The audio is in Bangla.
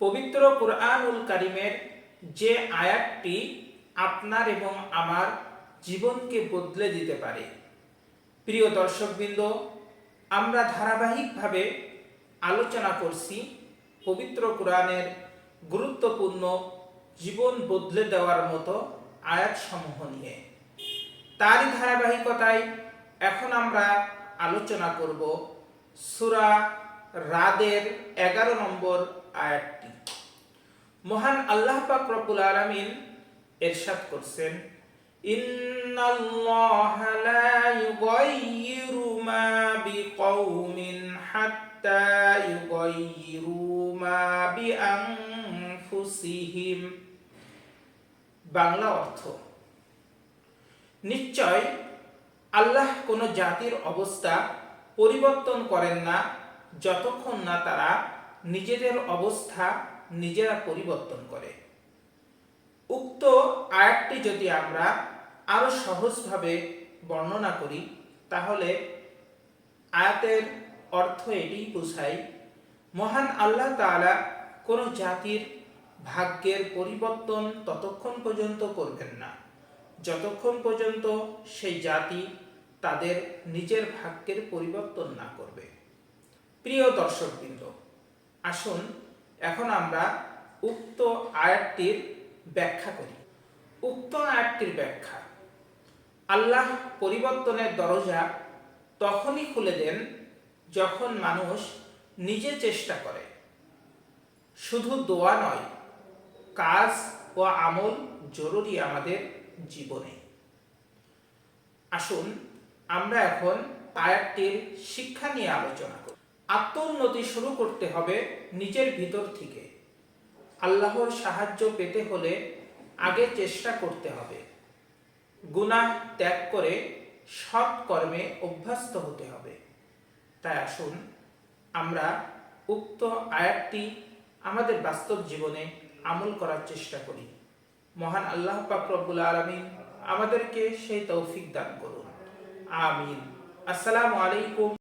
পবিত্র কুরআনুল কারিমের যে আয়াতটি আপনার এবং আমার জীবনকে বদলে দিতে পারে। প্রিয় দর্শকবৃন্দ, আমরা ধারাবাহিকভাবে আলোচনা করছি পবিত্র কোরআনের গুরুত্বপূর্ণ জীবন বদলে দেওয়ার মতো আয়াতসমূহ নিয়ে। তারই ধারাবাহিকতায় এখন আমরা আলোচনা করব সুরা রাদের এগারো নম্বর আয়াতটি। মহান আল্লাহ পাক রব্বুল আলামিন এরশাদ করছেন, ইন্নাল্লাহা লা ইউগাইয়িরু মা বিকাউমিন হাত্তা ইউগাইয়িরু মা বিআনফুসিহিম। বাংলা অর্থ, নিশ্চয় আল্লাহ কোনো জাতির অবস্থা পরিবর্তন করেন না যতক্ষণ না তারা নিজেদের অবস্থা নিজেরা পরিবর্তন করে। উক্ত আয়াতটি যদি আমরা আরও সহজভাবে বর্ণনা করি, তাহলে আয়াতের অর্থ এটি বোঝায়, মহান আল্লাহ তাআলা কোনো জাতির ভাগ্যের পরিবর্তন ততক্ষণ পর্যন্ত করবেন না। যতক্ষণ পর্যন্ত সেই জাতি তাদের নিজের ভাগ্যের পরিবর্তন না করবে। প্রিয় দর্শকবৃন্দ, আসুন এখন আমরা উক্ত আয়াতটির ব্যাখ্যা করি। উক্ত আয়াতটির ব্যাখ্যা। আল্লাহ পরিবর্তনের দরজা তখনই খুলে দেন যখন মানুষ নিজে চেষ্টা করে। শুধু দোয়া নয়, কাজ ও আমল জরুরি আমাদের জীবনে। আসুন আমরা এখন আয়াতটির শিক্ষা নিয়ে আলোচনা করি। আত্মোন্নতি শুরু করতে হবে নিজের ভিতর থেকে। আল্লাহর সাহায্য পেতে হলে আগে চেষ্টা করতে হবে। গুনাহ ত্যাগ করে সৎ কর্মে অভ্যস্ত হতে হবে। তাই আসুন, আমরা উক্ত আয়াতটি আমাদের বাস্তব জীবনে আমল করার চেষ্টা করি। মহান আল্লাহ পাক রব্বুল আলামিন আমাদেরকে সেই তৌফিক দান করুন। আমিন। আসসালামু আলাইকুম।